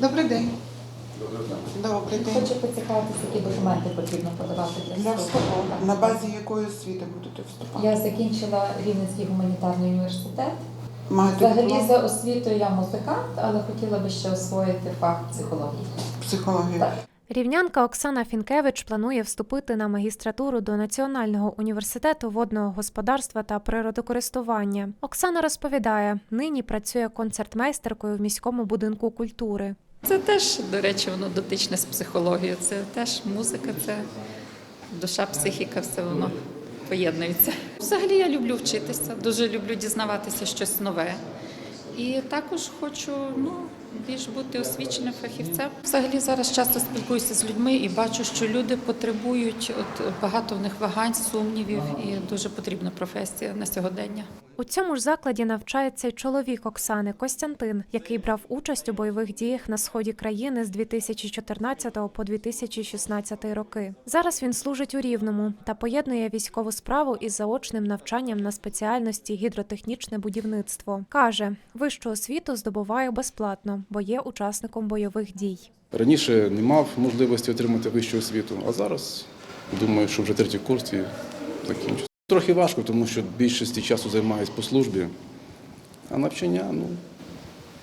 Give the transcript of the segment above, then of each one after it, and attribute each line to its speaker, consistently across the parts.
Speaker 1: Добрий день. Добрий день.
Speaker 2: Хочу поцікавитися, які документи потрібно подавати для
Speaker 1: Для
Speaker 2: вступу.
Speaker 1: На базі якої освіти будете вступати?
Speaker 2: Я закінчила Рівненський гуманітарний університет.
Speaker 1: Маєте
Speaker 2: Взагалі
Speaker 1: диплом?
Speaker 2: за освітою я музикант, але хотіла би ще освоїти фах психології.
Speaker 1: психологію.
Speaker 2: Так.
Speaker 3: Рівнянка Оксана Фінкевич планує вступити на магістратуру до Національного університету водного господарства та природокористування. Оксана розповідає, нині працює концертмейстеркою в міському будинку культури.
Speaker 4: Це теж, до речі, воно дотичне з психологією. Це теж музика, це душа, психіка, все воно поєднується. Взагалі я люблю вчитися, дуже люблю дізнаватися щось нове. І також хочу ну, більш бути освіченим фахівцем. Взагалі зараз часто спілкуюся з людьми і бачу, що люди потребують от багато в них вагань, сумнівів, і дуже потрібна професія на сьогодення.
Speaker 3: У цьому ж закладі навчається й чоловік Оксани Костянтин, який брав участь у бойових діях на сході країни з 2014 по 2016 роки. Зараз він служить у Рівному та поєднує військову справу із заочним навчанням на спеціальності гідротехнічне будівництво. каже, вищу освіту здобуває безплатно, бо є учасником бойових дій.
Speaker 5: Раніше не мав можливості отримати вищу освіту, а зараз думаю, що вже третій курс і закінчу. Трохи важко, тому що більшості часу займаюся по службі, а навчання ну,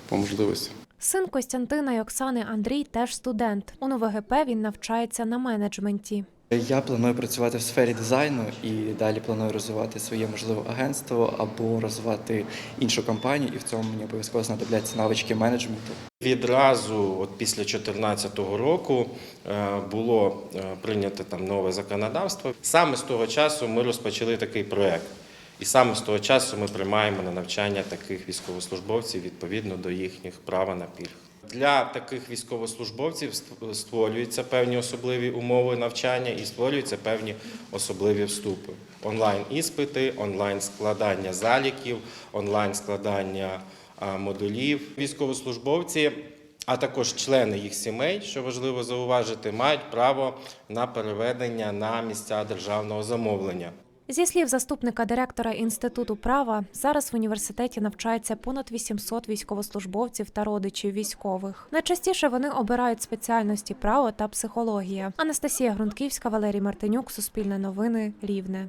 Speaker 5: по можливості.
Speaker 3: Син Костянтина і Оксани Андрій теж студент. У НовГП він навчається на менеджменті.
Speaker 6: Я планую працювати в сфері дизайну і далі планую розвивати своє можливо агентство або розвивати іншу компанію, і в цьому мені обов'язково знадобляться навички менеджменту.
Speaker 7: Відразу, от після 2014 року, е, було е, прийнято там нове законодавство. Саме з того часу ми розпочали такий проект. І саме з того часу ми приймаємо на навчання таких військовослужбовців відповідно до їхніх права на пільг. Для таких військовослужбовців створюються певні особливі умови навчання і створюються певні особливі вступи. Онлайн іспити, онлайн складання заліків, онлайн складання модулів. Військовослужбовці, а також члени їх сімей, що важливо зауважити, мають право на переведення на місця державного замовлення.
Speaker 3: Зі слів заступника директора інституту права, зараз в університеті навчається понад 800 військовослужбовців та родичів військових. Найчастіше вони обирають спеціальності право та психологія. Анастасія Грунтківська, Валерій Мартинюк, Суспільне новини, Рівне.